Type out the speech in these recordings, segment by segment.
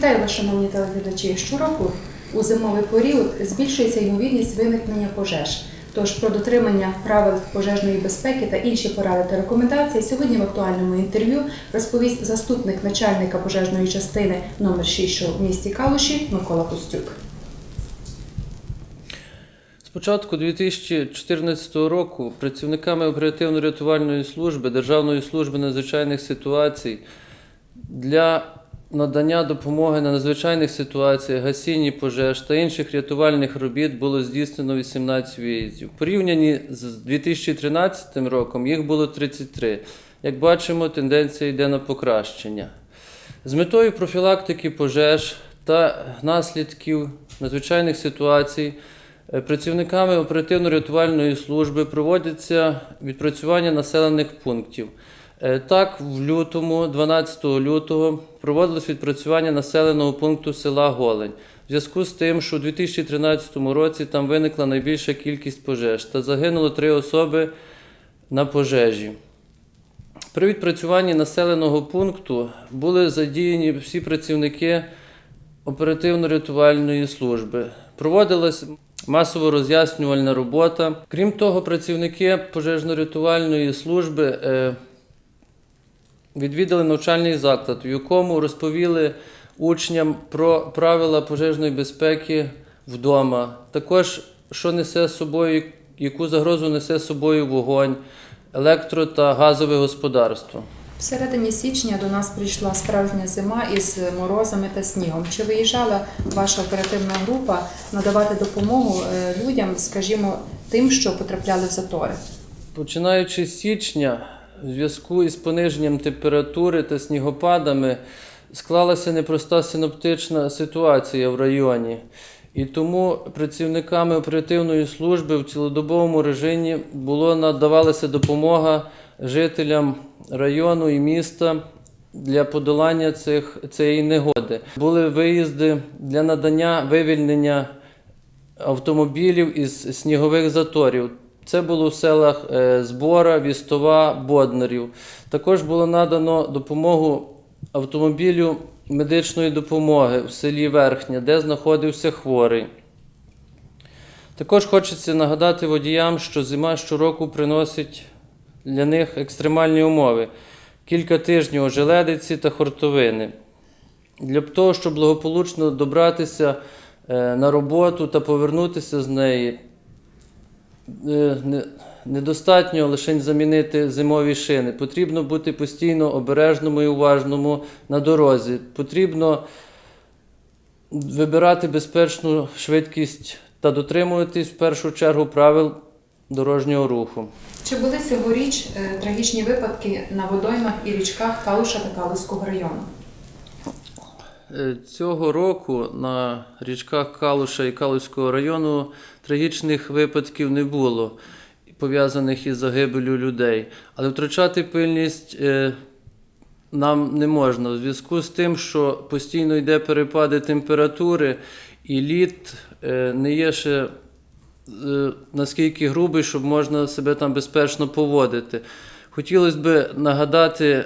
Вітаю вас, шановні телеглядачі. Щороку у зимовий період збільшується ймовірність виникнення пожеж. Тож про дотримання правил пожежної безпеки та інші поради та рекомендації сьогодні в актуальному інтерв'ю розповість заступник начальника пожежної частини номер 6 що в місті Калуші Микола Костюк. З початку 2014 року працівниками оперативно-рятувальної служби Державної служби надзвичайних ситуацій для надання допомоги на надзвичайних ситуаціях, гасінні пожеж та інших рятувальних робіт було здійснено 18 виїздів. В порівнянні з 2013 роком їх було 33. Як бачимо, тенденція йде на покращення. З метою профілактики пожеж та наслідків надзвичайних ситуацій е, працівниками оперативно-рятувальної служби проводяться відпрацювання населених пунктів. Е, Так, в лютому, 12 лютого, проводилось відпрацювання населеного пункту села Голень. В зв'язку з тим, що у 2013 році там виникла найбільша кількість пожеж та загинуло три особи на пожежі. При відпрацюванні населеного пункту були задіяні всі працівники оперативно-рятувальної служби. Проводилась масово роз'яснювальна робота. Крім того, працівники пожежно-рятувальної служби е, відвідали навчальний заклад, в якому розповіли учням про правила пожежної безпеки вдома. Також, що несе з собою, яку загрозу несе з собою вогонь, електро та газове господарство. В середині січня до нас прийшла справжня зима із морозами та снігом. Чи виїжджала ваша оперативна група надавати допомогу е, людям, скажімо, тим, що потрапляли в затори? Починаючи з січня, в зв'язку із пониженням температури та снігопадами склалася непроста синоптична ситуація в районі. І тому працівниками оперативної служби в цілодобовому режимі було надавалася допомога жителям району і міста для подолання цих, цієї негоди. Були виїзди для надання вивільнення автомобілів із снігових заторів. Це було в селах е, Збора, Вістова, Боднарів. Також було надано допомогу автомобілю медичної допомоги в селі Верхня, де знаходився хворий. Також хочеться нагадати водіям, що зима щороку приносить для них екстремальні умови. Кілька тижнів ожеледиці та хортовини. Для того, щоб благополучно добратися е, на роботу та повернутися з неї, не- недостатньо лише замінити зимові шини. Потрібно бути постійно обережному і уважному на дорозі. Потрібно вибирати безпечну швидкість та дотримуватись в першу чергу правил дорожнього руху. Чи були цьогоріч е, трагічні випадки на водоймах і річках Калуша та Калуського району? Е, Цього року на річках Калуша і Калуського району трагічних випадків не було, пов'язаних із загибелю людей. Але втрачати пильність е, нам не можна. У зв'язку з тим, що постійно йде перепади температури, і лід е, не є ще наскільки грубий, щоб можна себе там безпечно поводити. Хотілося б нагадати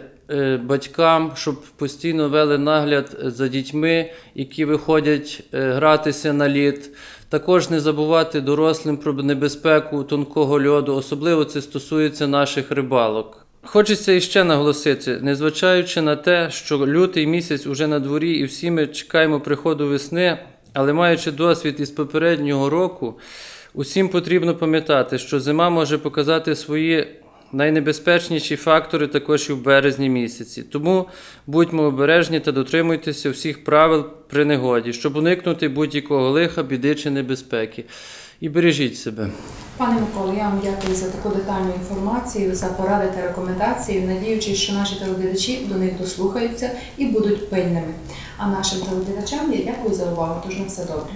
батькам, щоб постійно вели нагляд за дітьми, які виходять е, гратися на лід. Також не забувати дорослим про небезпеку тонкого льоду, особливо це стосується наших рибалок. Хочеться іще наголосити, незважаючи на те, що лютий місяць уже на дворі і всі ми чекаємо приходу весни, але маючи досвід із попереднього року, усім потрібно пам'ятати, що зима може показати свої найнебезпечніші фактори також і в березні місяці. Тому будьмо обережні та дотримуйтеся всіх правил при негоді, щоб уникнути будь-якого лиха, біди чи небезпеки. І бережіть себе. Пане Миколо, я вам дякую за таку детальну інформацію, за поради та рекомендації, надіючись, що наші телеглядачі до них дослухаються і будуть пильними. А нашим телеглядачам я дякую за увагу. Тож на все добре.